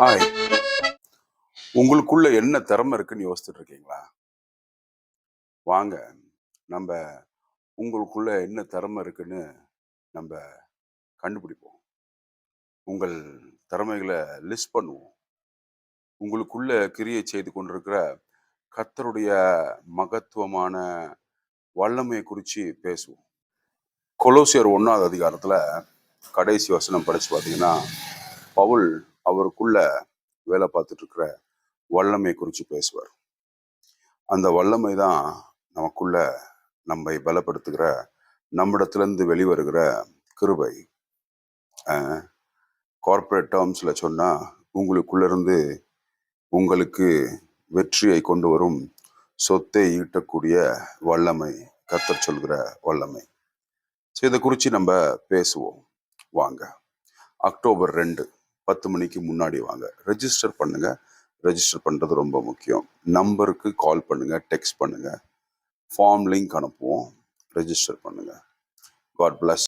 Hi உங்களுக்குள்ள என்ன திறமை இருக்குன்னு யோசிச்சுட்டு இருக்கீங்களா வாங்க. நம்ம உங்களுக்குள்ள என்ன திறமை இருக்குன்னு நம்ம கண்டுபிடிப்போம். உங்கள் திறமைகளை லிஸ்ட் பண்ணுவோம். உங்களுக்குள்ள கிரியை செய்து கொண்டிருக்கிற கர்த்தருடைய மகத்துவமான வல்லமையை குறித்து பேசுவோம். கொலோசியர் ஒன்றாவது அதிகாரத்தில் கடைசி வசனம் படித்து பார்த்தீங்கன்னா பவுல் அவருக்குள்ள வேலை பார்த்துட்டு இருக்கிற வல்லமை குறித்து பேசுவார். அந்த வல்லமை தான் நமக்குள்ள நம்மை பலப்படுத்துகிற நம்மிடத்துலேருந்து வெளிவருகிற கிருபை. கார்ப்பரேட் டேர்ம்ஸில் சொன்னால் உங்களுக்குள்ளேருந்து உங்களுக்கு வெற்றியை கொண்டு வரும் சொத்தை ஈட்டக்கூடிய வல்லமை கத்தர் சொல்கிற வல்லமை. ஸோ இதை குறித்து நம்ம பேசுவோம். வாங்க. அக்டோபர் ரெண்டு. பத்து மணிக்கு முன்னாடி வாங்க. ரெஜிஸ்டர் பண்ணுங்க. ரெஜிஸ்டர் பண்ணுறது ரொம்ப முக்கியம். நம்பருக்கு கால் பண்ணுங்கள் டெக்ஸ்ட் பண்ணுங்கள் ஃபார்ம் லிங்க் அனுப்புவோம். ரெஜிஸ்டர் பண்ணுங்கள் காட் பிளஸ்